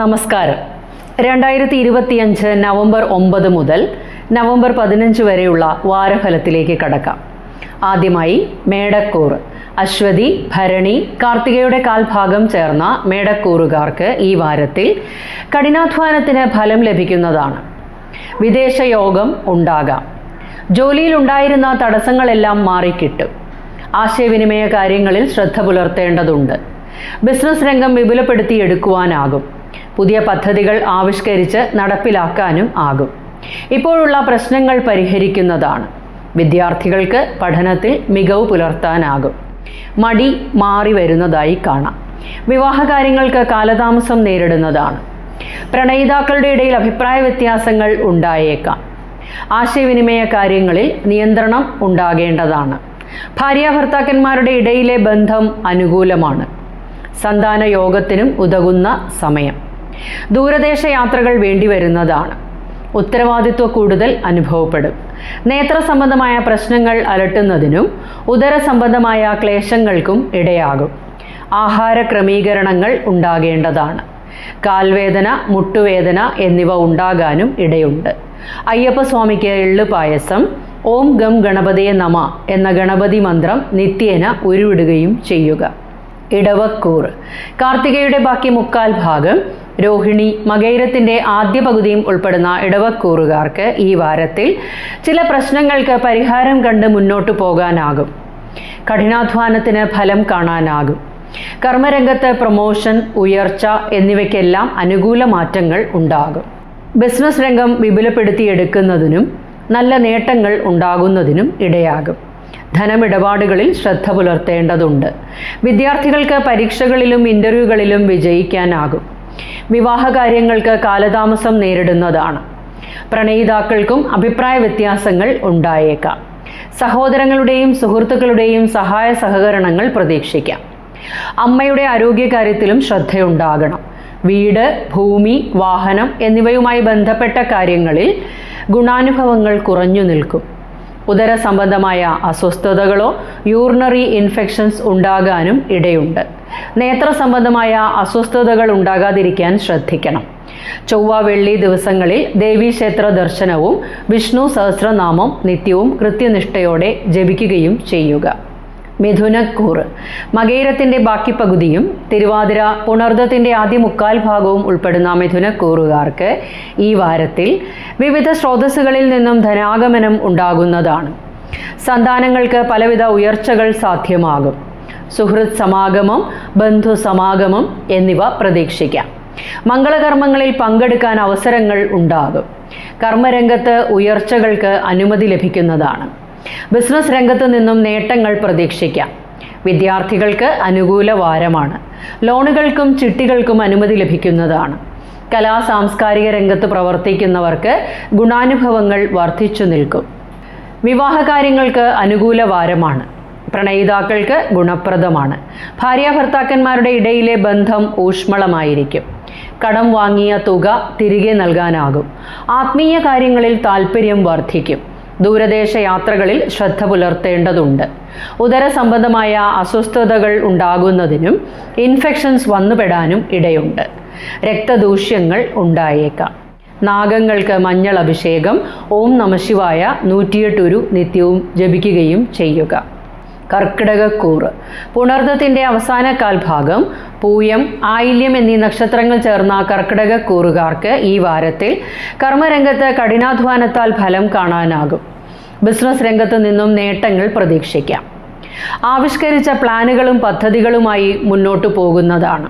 നമസ്കാരം. രണ്ടായിരത്തി ഇരുപത്തിയഞ്ച് നവംബർ ഒമ്പത് മുതൽ നവംബർ പതിനഞ്ച് വരെയുള്ള വാരഫലത്തിലേക്ക് കടക്കാം. ആദ്യമായി മേടക്കൂർ അശ്വതി ഭരണി കാർത്തികയുടെ കാൽഭാഗം ചേർന്ന മേടക്കൂറുകാർക്ക് ഈ വാരത്തിൽ കഠിനാധ്വാനത്തിന് ഫലം ലഭിക്കുന്നതാണ്. വിദേശ യോഗം ഉണ്ടാകാം. ജോലിയിലുണ്ടായിരുന്ന തടസ്സങ്ങളെല്ലാം മാറിക്കിട്ടും. ആശയവിനിമയ കാര്യങ്ങളിൽ ശ്രദ്ധ പുലർത്തേണ്ടതുണ്ട്. ബിസിനസ് രംഗം വിപുലപ്പെടുത്തിയെടുക്കുവാനാകും. പുതിയ പദ്ധതികൾ ആവിഷ്കരിച്ച് നടപ്പിലാക്കാനും ആകും. ഇപ്പോഴുള്ള പ്രശ്നങ്ങൾ പരിഹരിക്കുന്നതാണ്. വിദ്യാർത്ഥികൾക്ക് പഠനത്തിൽ മികവ് പുലർത്താനാകും. മടി മാറി വരുന്നതായി കാണാം. വിവാഹകാര്യങ്ങൾക്ക് കാലതാമസം നേരിടുന്നതാണ്. പ്രണയിതാക്കളുടെ ഇടയിൽ അഭിപ്രായ വ്യത്യാസങ്ങൾ ഉണ്ടായേക്കാം. ആശയവിനിമയ കാര്യങ്ങളിൽ നിയന്ത്രണം ഉണ്ടാകേണ്ടതാണ്. ഭാര്യാഭർത്താക്കന്മാരുടെ ഇടയിലെ ബന്ധം അനുകൂലമാണ്. സന്താന യോഗത്തിനും ഉതകുന്ന സമയം. ദൂരദേശ യാത്രകൾ വേണ്ടിവരുന്നതാണ് ഉത്തരവാദിത്വ കൂടുതൽ അനുഭവപ്പെടും. നേത്ര സംബന്ധമായ പ്രശ്നങ്ങൾ അലട്ടുന്നതിനും ഉദര സംബന്ധമായ ക്ലേശങ്ങൾക്കും ഇടയാകും. ആഹാര ക്രമീകരണങ്ങൾ ഉണ്ടാകേണ്ടതാണ്. കാൽവേദന മുട്ടുവേദന എന്നിവ ഉണ്ടാകാനും ഇടയുണ്ട്. അയ്യപ്പസ്വാമിക്ക് എള്ളു പായസം ഓം ഗം ഗണപതിയെ നമ എന്ന ഗണപതി മന്ത്രം നിത്യേന ഉരുവിടുകയും ചെയ്യുക. ഇടവക്കൂർ കാർത്തികയുടെ ബാക്കി മുക്കാൽ ഭാഗം രോഹിണി മകൈരത്തിന്റെ ആദ്യ പകുതിയും ഉൾപ്പെടുന്ന ഇടവക്കൂറുകാർക്ക് ഈ വാരത്തിൽ ചില പ്രശ്നങ്ങൾക്ക് പരിഹാരം കണ്ട് മുന്നോട്ടു പോകാനാകും. കഠിനാധ്വാനത്തിന് ഫലം കാണാനാകും. കർമ്മരംഗത്ത് പ്രൊമോഷൻ ഉയർച്ച എന്നിവയ്ക്കെല്ലാം അനുകൂല മാറ്റങ്ങൾ ഉണ്ടാകും. ബിസിനസ് രംഗം വിപുലപ്പെടുത്തിയെടുക്കുന്നതിനും നല്ല നേട്ടങ്ങൾ ഉണ്ടാകുന്നതിനും ഇടയാകും. ധനമിടപാടുകളിൽ ശ്രദ്ധ പുലർത്തേണ്ടതുണ്ട്. വിദ്യാർത്ഥികൾക്ക് പരീക്ഷകളിലും ഇന്റർവ്യൂകളിലും വിജയിക്കാനാകും. വിവാഹകാര്യങ്ങൾക്ക് കാലതാമസം നേരിടുന്നതാണ്. പ്രണയിതാക്കൾക്കും അഭിപ്രായ വ്യത്യാസങ്ങൾ ഉണ്ടായേക്കാം. സഹോദരങ്ങളുടെയും സുഹൃത്തുക്കളുടെയും സഹായ സഹകരണങ്ങൾ പ്രതീക്ഷിക്കാം. അമ്മയുടെ ആരോഗ്യകാര്യത്തിലും ശ്രദ്ധയുണ്ടാകണം. വീട് ഭൂമി വാഹനം എന്നിവയുമായി ബന്ധപ്പെട്ട കാര്യങ്ങളിൽ ഗുണാനുഭവങ്ങൾ കുറഞ്ഞു നിൽക്കും. ഉദര സംബന്ധമായ അസ്വസ്ഥതകളോ യൂറിനറി ഇൻഫെക്ഷൻസ് ഉണ്ടാകാനും ഇടയുണ്ട്. നേത്ര സംബന്ധമായ അസ്വസ്ഥതകൾ ഉണ്ടാകാതിരിക്കാൻ ശ്രദ്ധിക്കണം. ചൊവ്വ വെള്ളി ദിവസങ്ങളിൽ ദേവീക്ഷേത്ര ദർശനവും വിഷ്ണു സഹസ്രനാമം നിത്യവും കൃത്യനിഷ്ഠയോടെ ജപിക്കുകയും ചെയ്യുക. മിഥുനക്കൂറ് മകേരത്തിന്റെ ബാക്കി പകുതിയും തിരുവാതിര പുണർദത്തിന്റെ ആദ്യ മുക്കാൽ ഭാഗവും ഉൾപ്പെടുന്ന മിഥുനക്കൂറുകാർക്ക് ഈ വാരത്തിൽ വിവിധ സ്രോതസ്സുകളിൽ നിന്നും ധനാഗമനം ഉണ്ടാകുന്നതാണ്. സന്താനങ്ങൾക്ക് പലവിധ ഉയർച്ചകൾ സാധ്യമാകും. സുഹൃത് സമാഗമം ബന്ധു സമാഗമം എന്നിവ പ്രതീക്ഷിക്കാം. മംഗളകർമ്മങ്ങളിൽ പങ്കെടുക്കാൻ അവസരങ്ങൾ ഉണ്ടാകും. കർമ്മരംഗത്ത് ഉയർച്ചകൾക്ക് അനുമതി ലഭിക്കുന്നതാണ്. ബിസിനസ് രംഗത്ത് നിന്നും നേട്ടങ്ങൾ പ്രതീക്ഷിക്കാം. വിദ്യാർത്ഥികൾക്ക് അനുകൂല വാരമാണ്. ലോണുകൾക്കും ചിട്ടികൾക്കും അനുമതി ലഭിക്കുന്നതാണ്. കലാ സാംസ്കാരിക രംഗത്ത് പ്രവർത്തിക്കുന്നവർക്ക് ഗുണാനുഭവങ്ങൾ വർദ്ധിച്ചു നിൽക്കും. വിവാഹകാര്യങ്ങൾക്ക് അനുകൂല വാരമാണ്. പ്രണയിതാക്കൾക്ക് ഗുണപ്രദമാണ്. ഭാര്യാഭർത്താക്കന്മാരുടെ ഇടയിലെ ബന്ധം ഊഷ്മളമായിരിക്കും. കടം വാങ്ങിയ തുക തിരികെ നൽകാനാകും. ആത്മീയ കാര്യങ്ങളിൽ താല്പര്യം വർദ്ധിക്കും. ദൂരദേശ യാത്രകളിൽ ശ്രദ്ധ പുലർത്തേണ്ടതുണ്ട്. ഉദര സംബന്ധമായ അസ്വസ്ഥതകൾ ഉണ്ടാകുന്നതിനും ഇൻഫെക്ഷൻസ് വന്നുപെടാനും ഇടയുണ്ട്. രക്തദൂഷ്യങ്ങൾ ഉണ്ടായേക്കാം. നാഗങ്ങൾക്ക് മഞ്ഞൾ അഭിഷേകം ഓം നമശിവായ നൂറ്റിയെട്ടൊരു നിത്യവും ജപിക്കുകയും ചെയ്യുക. കർക്കിടകക്കൂറ്. പുണർദത്തിന്റെ അവസാന കാൽഭാഗം പൂയം ആയില്യം എന്നീ നക്ഷത്രങ്ങൾ ചേർന്ന കർക്കിടകക്കൂറുകാർക്ക് ഈ വാരത്തിൽ കർമ്മരംഗത്ത് കഠിനാധ്വാനത്താൽ ഫലം കാണാനാകും. ബിസിനസ് രംഗത്ത് നിന്നും നേട്ടങ്ങൾ പ്രതീക്ഷിക്കാം. ആവിഷ്കരിച്ച പ്ലാനുകളും പദ്ധതികളുമായി മുന്നോട്ടു പോകുന്നതാണ്.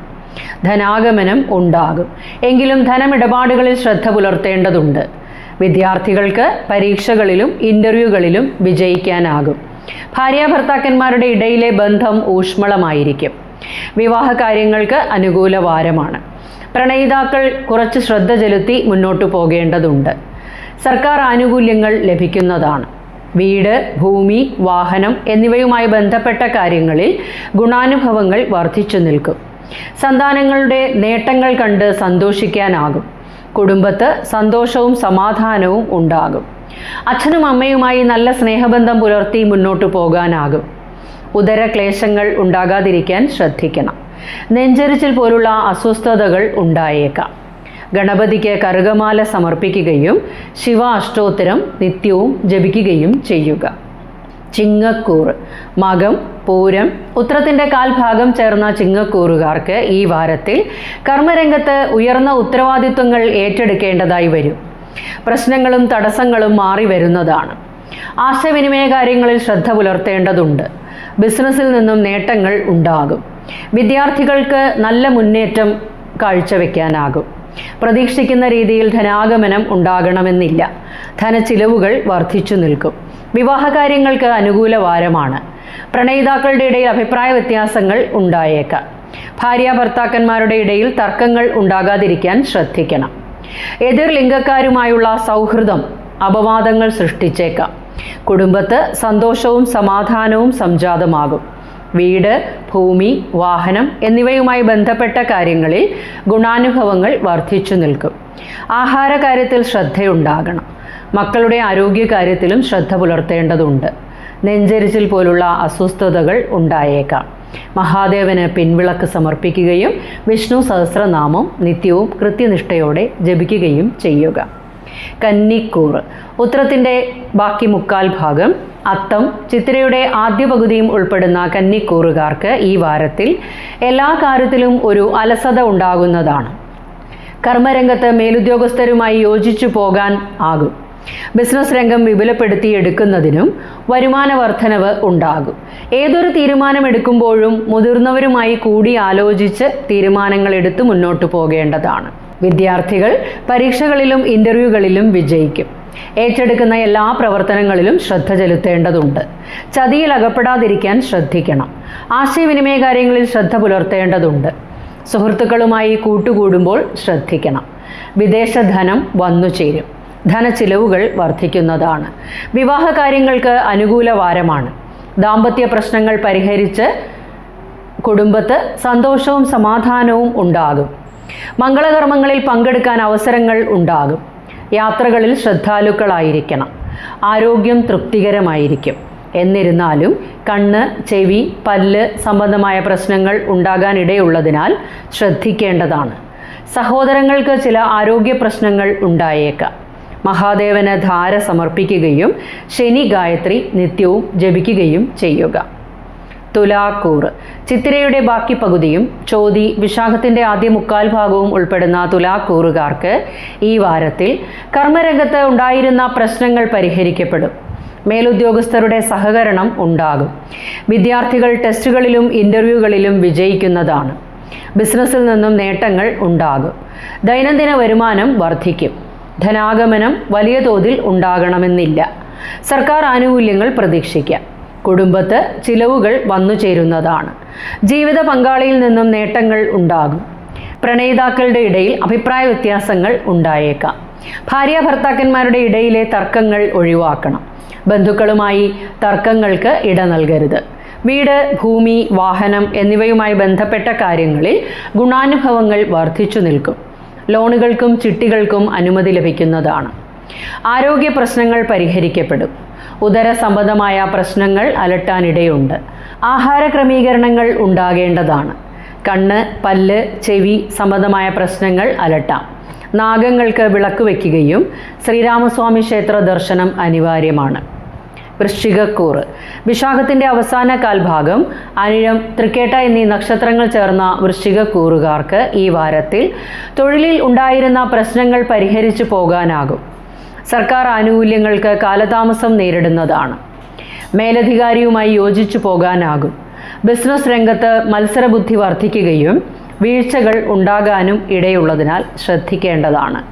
ധനാഗമനം ഉണ്ടാകും. എങ്കിലും ധനമിടപാടുകളിൽ ശ്രദ്ധ പുലർത്തേണ്ടതുണ്ട്. വിദ്യാർത്ഥികൾക്ക് പരീക്ഷകളിലും ഇന്റർവ്യൂകളിലും വിജയിക്കാനാകും. ഭാര്യാഭർത്താക്കന്മാരുടെ ഇടയിലെ ബന്ധം ഊഷ്മളമായിരിക്കും. വിവാഹ കാര്യങ്ങൾക്ക് അനുകൂല വാരമാണ്. പ്രണയിതാക്കൾ കുറച്ച് ശ്രദ്ധ ചെലുത്തി മുന്നോട്ടു പോകേണ്ടതുണ്ട്. സർക്കാർ ആനുകൂല്യങ്ങൾ ലഭിക്കുന്നതാണ്. വീട് ഭൂമി വാഹനം എന്നിവയുമായി ബന്ധപ്പെട്ട കാര്യങ്ങളിൽ ഗുണാനുഭവങ്ങൾ വർദ്ധിച്ചു നിൽക്കും. സന്താനങ്ങളുടെ നേട്ടങ്ങൾ കണ്ട് സന്തോഷിക്കാനാകും. കുടുംബത്ത് സന്തോഷവും സമാധാനവും ഉണ്ടാകും. അച്ഛനും അമ്മയുമായി നല്ല സ്നേഹബന്ധം പുലർത്തി മുന്നോട്ട് പോകാനാകും. ഉദരക്ലേശങ്ങൾ ഉണ്ടാകാതിരിക്കാൻ ശ്രദ്ധിക്കണം. നെഞ്ചരിച്ചിൽ പോലുള്ള അസ്വസ്ഥതകൾ ഉണ്ടായേക്കാം. ഗണപതിക്ക് കറുകമാല സമർപ്പിക്കുകയും ശിവ അഷ്ടോത്തരം നിത്യവും ജപിക്കുകയും ചെയ്യുക. ചിങ്ങക്കൂർ മകം പൂരം ഉത്രത്തിന്റെ കാൽഭാഗം ചേർന്ന ചിങ്ങക്കൂറുകാർക്ക് ഈ വാരത്തിൽ കർമ്മരംഗത്ത് ഉയർന്ന ഉത്തരവാദിത്വങ്ങൾ ഏറ്റെടുക്കേണ്ടതായി വരും. പ്രശ്നങ്ങളും തടസ്സങ്ങളും മാറി വരുന്നതാണ്. ആശയവിനിമയ കാര്യങ്ങളിൽ ശ്രദ്ധ പുലർത്തേണ്ടതുണ്ട്. ബിസിനസ്സിൽ നിന്നും നേട്ടങ്ങൾ ഉണ്ടാകും. വിദ്യാർത്ഥികൾക്ക് നല്ല മുന്നേറ്റം കാഴ്ചവെക്കാനാകും. പ്രതീക്ഷിക്കുന്ന രീതിയിൽ ധനാഗമനം ഉണ്ടാകണമെന്നില്ല. ധനച്ചിലവുകൾ വർദ്ധിച്ചു നിൽക്കും. വിവാഹകാര്യങ്ങൾക്ക് അനുകൂല വാരമാണ്. പ്രണയിതാക്കളുടെ ഇടയിൽ അഭിപ്രായ വ്യത്യാസങ്ങൾ ഉണ്ടായേക്കാം. ഭാര്യ ഭർത്താക്കന്മാരുടെ ഇടയിൽ തർക്കങ്ങൾ ഉണ്ടാകാതിരിക്കാൻ ശ്രദ്ധിക്കണം. എതിർ ലിംഗക്കാരുമായുള്ള സൗഹൃദം അപവാദങ്ങൾ സൃഷ്ടിച്ചേക്കാം. കുടുംബത്ത് സന്തോഷവും സമാധാനവും സംജാതമാകും. വീട് ഭൂമി വാഹനം എന്നിവയുമായി ബന്ധപ്പെട്ട കാര്യങ്ങളിൽ ഗുണാനുഭവങ്ങൾ വർദ്ധിച്ചു നിൽക്കും. ആഹാര കാര്യത്തിൽ ശ്രദ്ധയുണ്ടാകണം. മക്കളുടെ ആരോഗ്യ കാര്യത്തിലും ശ്രദ്ധ പുലർത്തേണ്ടതുണ്ട്. നെഞ്ചരിച്ചിൽ പോലുള്ള അസ്വസ്ഥതകൾ ഉണ്ടായേക്കാം. മഹാദേവന് പിൻവിളക്ക് സമർപ്പിക്കുകയും വിഷ്ണു സഹസ്രനാമം നിത്യവും കൃത്യനിഷ്ഠയോടെ ജപിക്കുകയും ചെയ്യുക. കന്നിക്കൂർ. ഉത്രത്തിന്റെ ബാക്കി മുക്കാൽ ഭാഗം. അത്തം ചിത്രയുടെ ആദ്യ പകുതിയും ഉൾപ്പെടുന്ന കന്നിക്കൂറുകാർക്ക് ഈ വാരത്തിൽ എല്ലാ കാര്യത്തിലും ഒരു അലസത ഉണ്ടാകുന്നതാണ്. കർമ്മരംഗത്ത് മേലുദ്യോഗസ്ഥരുമായി യോജിച്ചു പോകാൻ ആകും. ബിസിനസ് രംഗം വിപുലപ്പെടുത്തിയെടുക്കുന്നതിനും വരുമാന വർധനവ് ഉണ്ടാകും. ഏതൊരു തീരുമാനമെടുക്കുമ്പോഴും മുതിർന്നവരുമായി കൂടി ആലോചിച്ച് തീരുമാനങ്ങൾ എടുത്ത് മുന്നോട്ട് പോകേണ്ടതാണ്. വിദ്യാർത്ഥികൾ പരീക്ഷകളിലും ഇന്റർവ്യൂകളിലും വിജയിക്കും. ഏറ്റെടുക്കുന്ന എല്ലാ പ്രവർത്തനങ്ങളിലും ശ്രദ്ധ ചെലുത്തേണ്ടതുണ്ട്. ചതിയിൽ അകപ്പെടാതിരിക്കാൻ ശ്രദ്ധിക്കണം. ആശയവിനിമയ കാര്യങ്ങളിൽ ശ്രദ്ധ പുലർത്തേണ്ടതുണ്ട്. സുഹൃത്തുക്കളുമായി കൂട്ടുകൂടുമ്പോൾ ശ്രദ്ധിക്കണം. വിദേശ ധനം വന്നു ചേരും ധനച്ചിലവുകൾ വർദ്ധിക്കുന്നതാണ്. വിവാഹ കാര്യങ്ങൾക്ക് അനുകൂല വാരമാണ്. ദാമ്പത്യ പ്രശ്നങ്ങൾ പരിഹരിച്ച് കുടുംബത്ത് സന്തോഷവും സമാധാനവും ഉണ്ടാകും. മംഗളകർമ്മങ്ങളിൽ പങ്കെടുക്കാൻ അവസരങ്ങൾ ഉണ്ടാകും. യാത്രകളിൽ ശ്രദ്ധാലുക്കളായിരിക്കണം. ആരോഗ്യം തൃപ്തികരമായിരിക്കും. എന്നിരുന്നാലും കണ്ണ് ചെവി പല്ല് സംബന്ധമായ പ്രശ്നങ്ങൾ ഉണ്ടാകാനിടയുള്ളതിനാൽ ശ്രദ്ധിക്കേണ്ടതാണ്. സഹോദരങ്ങൾക്ക് ചില ആരോഗ്യ പ്രശ്നങ്ങൾ ഉണ്ടായേക്കാം. മഹാദേവന് ധാര സമർപ്പിക്കുകയും ശനി ഗായത്രി നിത്യവും ജപിക്കുകയും ചെയ്യുക. തുലാക്കൂർ. ചിത്തിരയുടെ ബാക്കി പകുതിയും ചോതി വിശാഖത്തിന്റെ ആദ്യ മുക്കാൽ ഭാഗവും ഉൾപ്പെടുന്ന തുലാക്കൂറുകാർക്ക് ഈ വാരത്തിൽ കർമ്മരംഗത്ത് ഉണ്ടായിരുന്ന പ്രശ്നങ്ങൾ പരിഹരിക്കപ്പെടും. മേലുദ്യോഗസ്ഥരുടെ സഹകരണം ഉണ്ടാകും. വിദ്യാർത്ഥികൾ ടെസ്റ്റുകളിലും ഇന്റർവ്യൂകളിലും വിജയിക്കുന്നതാണ്. ബിസിനസ്സിൽ നിന്നും നേട്ടങ്ങൾ ഉണ്ടാകും. ദൈനംദിന വരുമാനം വർദ്ധിക്കും. ധനാഗമനം വലിയ തോതിൽ ഉണ്ടാകണമെന്നില്ല. സർക്കാർ ആനുകൂല്യങ്ങൾ പ്രതീക്ഷിക്കാം. കുടുംബത്ത് ചിലവുകൾ വന്നു ചേരുന്നതാണ്. ജീവിത പങ്കാളിയിൽ നിന്നും നേട്ടങ്ങൾ ഉണ്ടാകും. പ്രണയിതാക്കളുടെ ഇടയിൽ അഭിപ്രായ വ്യത്യാസങ്ങൾ ഉണ്ടായേക്കാം. ഭാര്യ ഭർത്താക്കന്മാരുടെ ഇടയിലെ തർക്കങ്ങൾ ഒഴിവാക്കണം. ബന്ധുക്കളുമായി തർക്കങ്ങൾക്ക് ഇട നൽകരുത്. വീട് ഭൂമി വാഹനം എന്നിവയുമായി ബന്ധപ്പെട്ട കാര്യങ്ങളിൽ ഗുണാനുഭവങ്ങൾ വർദ്ധിച്ചു നിൽക്കും. ലോണുകൾക്കും ചിട്ടികൾക്കും അനുമതി ലഭിക്കുന്നതാണ്. ആരോഗ്യ പ്രശ്നങ്ങൾ പരിഹരിക്കപ്പെടും. ഉദര സംബന്ധമായ പ്രശ്നങ്ങൾ അലട്ടാനിടയുണ്ട്. ആഹാര ക്രമീകരണങ്ങൾ ഉണ്ടാകേണ്ടതാണ്. കണ്ണ് പല്ല് ചെവി സംബന്ധമായ പ്രശ്നങ്ങൾ അലട്ടാം. നാഗങ്ങൾക്ക് വിളക്ക് വയ്ക്കുകയും ശ്രീരാമസ്വാമി ക്ഷേത്ര ദർശനം അനിവാര്യമാണ്. വൃശ്ചികക്കൂറ്. വിശാഖത്തിന്റെ അവസാന കാൽഭാഗം അനിഴം തൃക്കേട്ട എന്നീ നക്ഷത്രങ്ങൾ ചേർന്ന വൃശ്ചികക്കൂറുകാർക്ക് ഈ വാരത്തിൽ തൊഴിലിൽ ഉണ്ടായിരുന്ന പ്രശ്നങ്ങൾ പരിഹരിച്ചു പോകാനാകും. സർക്കാർ ആനുകൂല്യങ്ങൾക്ക് കാലതാമസം നേരിടുന്നതാണ്. മേലധികാരിയുമായി യോജിച്ചു പോകാനാകും. ബിസിനസ് രംഗത്ത് മത്സരബുദ്ധി വർദ്ധിക്കുകയും വീഴ്ചകൾ ഉണ്ടാകാനും ഇടയുള്ളതിനാൽ ശ്രദ്ധിക്കേണ്ടതാണ്.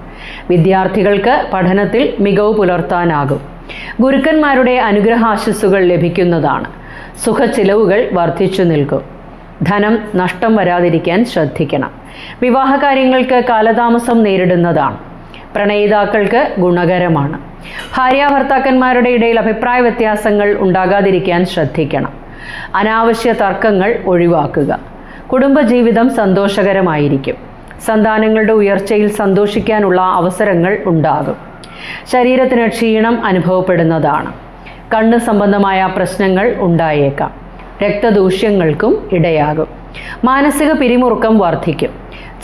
വിദ്യാർത്ഥികൾക്ക് പഠനത്തിൽ മികവ് പുലർത്താനാകും. ഗുരുക്കന്മാരുടെ അനുഗ്രഹാശസ്സുകൾ ലഭിക്കുന്നതാണ്. സുഖച്ചിലവുകൾ വർദ്ധിച്ചു നിൽക്കും. ധനം നഷ്ടം വരാതിരിക്കാൻ ശ്രദ്ധിക്കണം. വിവാഹകാര്യങ്ങൾക്ക് കാലതാമസം നേരിടുന്നതാണ്. പ്രണയിതാക്കൾക്ക് ഗുണകരമാണ്. ഭാര്യാഭർത്താക്കന്മാരുടെ ഇടയിൽ അഭിപ്രായ വ്യത്യാസങ്ങൾ ഉണ്ടാകാതിരിക്കാൻ ശ്രദ്ധിക്കണം. അനാവശ്യ തർക്കങ്ങൾ ഒഴിവാക്കുക. കുടുംബജീവിതം സന്തോഷകരമായിരിക്കും. സന്താനങ്ങളുടെ ഉയർച്ചയിൽ സന്തോഷിക്കാനുള്ള അവസരങ്ങൾ ഉണ്ടാകും. ശരീരത്തിന് ക്ഷീണം അനുഭവപ്പെടുന്നതാണ്. കണ്ണ് സംബന്ധമായ പ്രശ്നങ്ങൾ ഉണ്ടായേക്കാം. രക്തദൂഷ്യങ്ങൾക്കും ഇടയാകും. മാനസിക പിരിമുറുക്കം വർദ്ധിക്കും.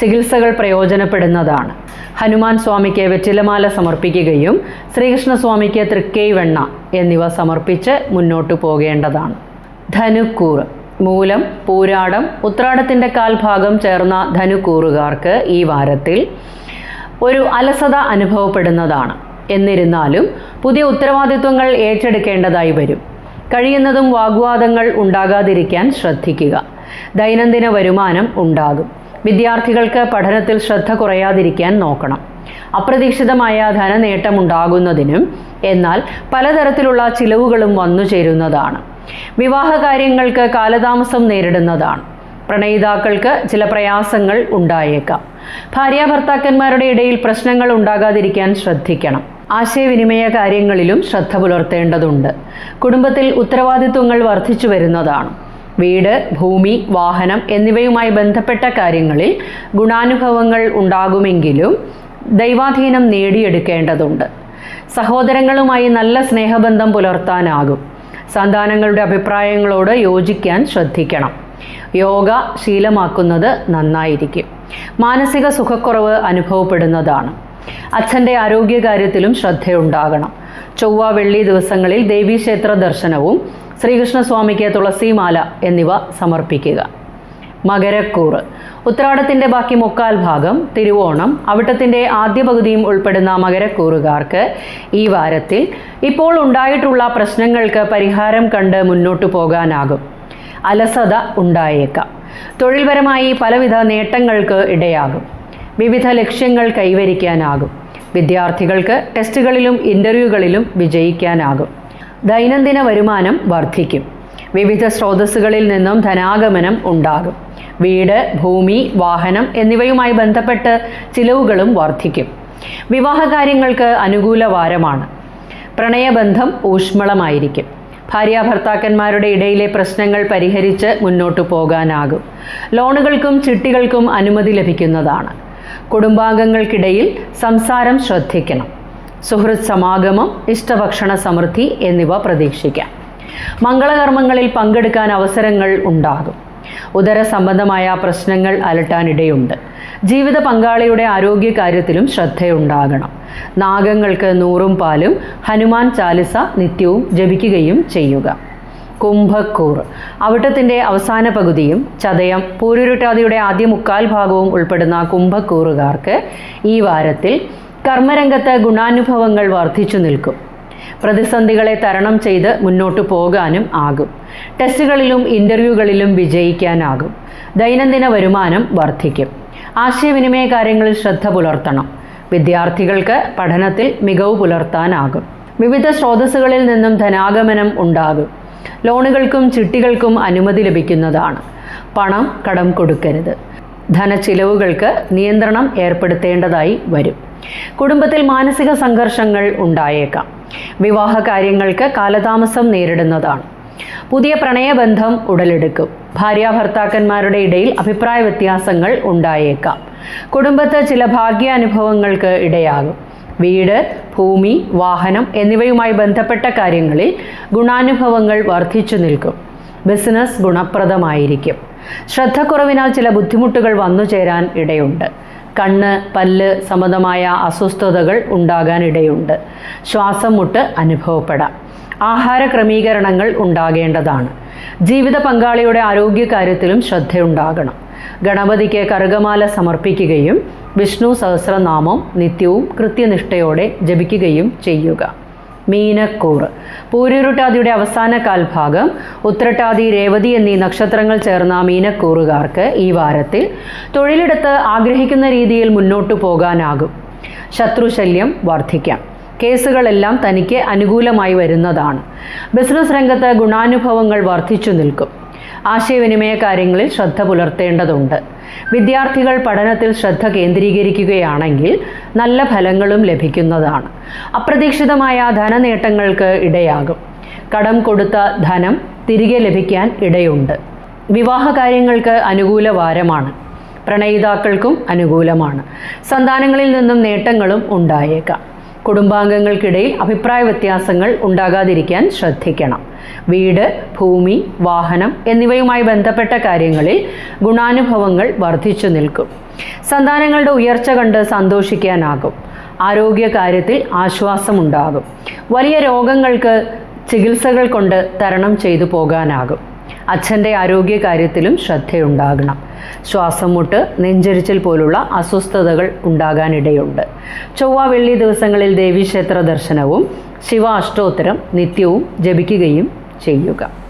ചികിത്സകൾ പ്രയോജനപ്പെടുന്നതാണ്. ഹനുമാൻ സ്വാമിക്ക് വെറ്റിലമാല സമർപ്പിക്കുകയും ശ്രീകൃഷ്ണസ്വാമിക്ക് സ്വാമിക്ക് വെണ്ണ എന്നിവ സമർപ്പിച്ച് മുന്നോട്ടു പോകേണ്ടതാണ്. ധനുക്കൂറ്. മൂലം പൂരാടം ഉത്രാടത്തിന്റെ കാൽഭാഗം ചേർന്ന ധനുക്കൂറുകാർക്ക് ഈ വാരത്തിൽ ഒരു അലസത അനുഭവപ്പെടുന്നതാണ്. എന്നിരുന്നാലും പുതിയ ഉത്തരവാദിത്വങ്ങൾ ഏറ്റെടുക്കേണ്ടതായി വരും. കഴിയുന്നതും വാഗ്വാദങ്ങൾ ഉണ്ടാകാതിരിക്കാൻ ശ്രദ്ധിക്കുക. ദൈനംദിന വരുമാനം ഉണ്ടാകും. വിദ്യാർത്ഥികൾക്ക് പഠനത്തിൽ ശ്രദ്ധ കുറയാതിരിക്കാൻ നോക്കണം. അപ്രതീക്ഷിതമായ ധനനേട്ടം ഉണ്ടാകുന്നതിനും എന്നാൽ പലതരത്തിലുള്ള ചിലവുകളും വന്നു ചേരുന്നതാണ്. വിവാഹ കാര്യങ്ങൾക്ക് കാലതാമസം നേരിടുന്നതാണ്. പ്രണയിതാക്കൾക്ക് ചില പ്രയാസങ്ങൾ ഉണ്ടായേക്കാം. ഭാര്യാഭർത്താക്കന്മാരുടെ ഇടയിൽ പ്രശ്നങ്ങൾ ഉണ്ടാകാതിരിക്കാൻ ശ്രദ്ധിക്കണം. ആശയവിനിമയ കാര്യങ്ങളിലും ശ്രദ്ധ പുലർത്തേണ്ടതുണ്ട്. കുടുംബത്തിൽ ഉത്തരവാദിത്വങ്ങൾ വർദ്ധിച്ചു വരുന്നതാണ്. വീട് ഭൂമി വാഹനം എന്നിവയുമായി ബന്ധപ്പെട്ട കാര്യങ്ങളിൽ ഗുണാനുഭവങ്ങൾ ഉണ്ടാകുമെങ്കിലും ദൈവാധീനം നേടിയെടുക്കേണ്ടതുണ്ട്. സഹോദരങ്ങളുമായി നല്ല സ്നേഹബന്ധം പുലർത്താനാകും. സന്താനങ്ങളുടെ അഭിപ്രായങ്ങളോട് യോജിക്കാൻ ശ്രദ്ധിക്കണം. യോഗ ശീലമാക്കുന്നത് നന്നായിരിക്കും. മാനസിക സുഖക്കുറവ് അനുഭവപ്പെടുന്നതാണ്. അച്ഛന്റെ ആരോഗ്യകാര്യത്തിലും ശ്രദ്ധയുണ്ടാകണം. ചൊവ്വ വെള്ളി ദിവസങ്ങളിൽ ദേവീക്ഷേത്ര ദർശനവും ശ്രീകൃഷ്ണസ്വാമിക്ക് തുളസിമാല എന്നിവ സമർപ്പിക്കുക. മകരക്കൂറ്. ഉത്രാടത്തിന്റെ ബാക്കി മുക്കാൽ ഭാഗം തിരുവോണം. അവിട്ടത്തിന്റെ ആദ്യ പകുതിയും ഉൾപ്പെടുന്ന മകരക്കൂറുകാർക്ക് ഈ വാരത്തിൽ ഇപ്പോൾ ഉണ്ടായിട്ടുള്ള പ്രശ്നങ്ങൾക്ക് പരിഹാരം കണ്ട് മുന്നോട്ടു പോകാനാകും. അലസത ഉണ്ടായേക്കാം. തൊഴിൽപരമായി പലവിധ നേട്ടങ്ങൾക്ക് ഇടയാകും. വിവിധ ലക്ഷ്യങ്ങൾ കൈവരിക്കാനാകും. വിദ്യാർത്ഥികൾക്ക് ടെസ്റ്റുകളിലും ഇന്റർവ്യൂകളിലും വിജയിക്കാനാകും. ദൈനംദിന വരുമാനം വർദ്ധിക്കും. വിവിധ സ്രോതസ്സുകളിൽ നിന്നും ധനാഗമനം ഉണ്ടാകും. വീട് ഭൂമി വാഹനം എന്നിവയുമായി ബന്ധപ്പെട്ട് ചിലവുകളും വർദ്ധിക്കും. വിവാഹകാര്യങ്ങൾക്ക് അനുകൂല വാരമാണ്. പ്രണയബന്ധം ഊഷ്മളമായിരിക്കും. ഭാര്യ ഭർത്താക്കന്മാരുടെ ഇടയിലെ പ്രശ്നങ്ങൾ പരിഹരിച്ച് മുന്നോട്ടു പോകാനാകും. ലോണുകൾക്കും ചിട്ടികൾക്കും അനുമതി ലഭിക്കുന്നതാണ്. കുടുംബാംഗങ്ങൾക്കിടയിൽ സംസാരം ശ്രദ്ധിക്കണം. സുഹൃത് സമാഗമം ഇഷ്ടഭക്ഷണ സമൃദ്ധി എന്നിവ പ്രതീക്ഷിക്കാം. മംഗളകർമ്മങ്ങളിൽ പങ്കെടുക്കാൻ അവസരങ്ങൾ ഉണ്ടാകും. ഉദര സംബന്ധമായ പ്രശ്നങ്ങൾ അലട്ടാനിടയുണ്ട്. ജീവിത പങ്കാളിയുടെ ആരോഗ്യകാര്യത്തിലും ശ്രദ്ധയുണ്ടാകണം. നാഗങ്ങൾക്ക് നൂറും പാലും ഹനുമാൻ ചാലിസ നിത്യവും ജപിക്കുകയും ചെയ്യുക. കുംഭക്കൂർ. അവിട്ടത്തിന്റെ അവസാന പകുതിയും ചതയം പൂരുരുട്ടാതിയുടെ ആദ്യ മുക്കാൽ ഭാഗവും ഉൾപ്പെടുന്ന കുംഭക്കൂറുകാർക്ക് ഈ വാരത്തിൽ കർമ്മരംഗത്ത് ഗുണാനുഭവങ്ങൾ വർദ്ധിച്ചു നിൽക്കും. പ്രതിസന്ധികളെ തരണം ചെയ്ത് മുന്നോട്ട് പോകാനും ആകും. ടെസ്റ്റുകളിലും ഇന്റർവ്യൂകളിലും വിജയിക്കാനാകും. ദൈനംദിന വരുമാനം വർദ്ധിക്കും. ആശയവിനിമയ കാര്യങ്ങളിൽ ശ്രദ്ധ പുലർത്തണം. വിദ്യാർത്ഥികൾക്ക് പഠനത്തിൽ മികവ് പുലർത്താനാകും. വിവിധ സ്രോതസ്സുകളിൽ നിന്നും ധനാഗമനം ഉണ്ടാകും. ലോണുകൾക്കും ചിട്ടികൾക്കും അനുമതി ലഭിക്കുന്നതാണ്. പണം കടം കൊടുക്കരുത്. ധനച്ചിലവുകൾക്ക് നിയന്ത്രണം ഏർപ്പെടുത്തേണ്ടതായി വരും. കുടുംബത്തിൽ മാനസിക സംഘർഷങ്ങൾ ഉണ്ടായേക്കാം. വിവാഹ കാര്യങ്ങൾക്ക് കാലതാമസം നേരിടുന്നതാണ്. പുതിയ പ്രണയബന്ധം ഉടലെടുക്കും. ഭാര്യ ഭർത്താക്കന്മാരുടെ ഇടയിൽ അഭിപ്രായ വ്യത്യാസങ്ങൾ ഉണ്ടായേക്കാം. കുടുംബത്ത് ചില ഭാഗ്യാനുഭവങ്ങൾക്ക് ഇടയാകും. വീട് ഭൂമി വാഹനം എന്നിവയുമായി ബന്ധപ്പെട്ട കാര്യങ്ങളിൽ ഗുണാനുഭവങ്ങൾ വർദ്ധിച്ചു നിൽക്കും. ബിസിനസ് ഗുണപ്രദമായിരിക്കും. ശ്രദ്ധക്കുറവിനാൽ ചില ബുദ്ധിമുട്ടുകൾ വന്നു ചേരാൻ ഇടയുണ്ട്. കണ്ണ് പല്ല് സംബന്ധമായ അസ്വസ്ഥതകൾ ഉണ്ടാകാൻ ഇടയുണ്ട്. ശ്വാസം മുട്ട് അനുഭവപ്പെടാം. ആഹാര ക്രമീകരണങ്ങൾ ഉണ്ടാകേണ്ടതാണ്. ജീവിത പങ്കാളിയുടെ ആരോഗ്യകാര്യത്തിലും ശ്രദ്ധയുണ്ടാകണം. ഗണപതിക്ക് കറുകമാല സമർപ്പിക്കുകയും വിഷ്ണു സഹസ്രനാമം നിത്യവും കൃത്യനിഷ്ഠയോടെ ജപിക്കുകയും ചെയ്യുക. മീനക്കൂറ്. പൂരിരുട്ടാതിയുടെ അവസാന കാൽഭാഗം ഉത്രട്ടാതി രേവതി എന്നീ നക്ഷത്രങ്ങൾ ചേർന്ന മീനക്കൂറുകാർക്ക് ഈ വാരത്തിൽ തൊഴിലെടുത്ത് ആഗ്രഹിക്കുന്ന രീതിയിൽ മുന്നോട്ടു പോകാനാകും. ശത്രുശല്യം വർദ്ധിക്കാം. കേസുകളെല്ലാം തനിക്ക് അനുകൂലമായി വരുന്നതാണ്. ബിസിനസ് രംഗത്ത് ഗുണാനുഭവങ്ങൾ വർദ്ധിച്ചു നിൽക്കും. ആശയവിനിമയ കാര്യങ്ങളിൽ ശ്രദ്ധ പുലർത്തേണ്ടതുണ്ട്. വിദ്യാർത്ഥികൾ പഠനത്തിൽ ശ്രദ്ധ കേന്ദ്രീകരിക്കുകയാണെങ്കിൽ നല്ല ഫലങ്ങളും ലഭിക്കുന്നതാണ്. അപ്രതീക്ഷിതമായ ധനനേട്ടങ്ങൾക്ക് ഇടയാകും. കടം കൊടുത്ത ധനം തിരികെ ലഭിക്കാൻ ഇടയുണ്ട്. വിവാഹ കാര്യങ്ങൾക്ക് അനുകൂല വാരമാണ്. പ്രണയിതാക്കൾക്കും അനുകൂലമാണ്. സന്താനങ്ങളിൽ നിന്നും നേട്ടങ്ങളും ഉണ്ടായേക്കാം. കുടുംബാംഗങ്ങൾക്കിടയിൽ അഭിപ്രായ വ്യത്യാസങ്ങൾ ഉണ്ടാകാതിരിക്കാൻ ശ്രദ്ധിക്കണം. വീട് ഭൂമി വാഹനം എന്നിവയുമായി ബന്ധപ്പെട്ട കാര്യങ്ങളിൽ ഗുണാനുഭവങ്ങൾ വർദ്ധിച്ചു നിൽക്കും. സന്താനങ്ങളുടെ ഉയർച്ച കണ്ട് സന്തോഷിക്കാനാകും. ആരോഗ്യകാര്യത്തിൽ ആശ്വാസമുണ്ടാകും. വലിയ രോഗങ്ങൾക്ക് ചികിത്സകൾ കൊണ്ട് തരണം ചെയ്തു പോകാനാകും. അച്ഛന്റെ ആരോഗ്യകാര്യത്തിലും ശ്രദ്ധയുണ്ടാകണം. ശ്വാസം മുട്ട് നെഞ്ചരിച്ചൽ പോലുള്ള അസ്വസ്ഥതകൾ ഉണ്ടാകാനിടയുണ്ട്. ചൊവ്വ വെള്ളി ദിവസങ്ങളിൽ ദേവീക്ഷേത്ര ദർശനവും ശിവ അഷ്ടോത്തരം നിത്യവും ജപിക്കുകയും ചെയ്യുക.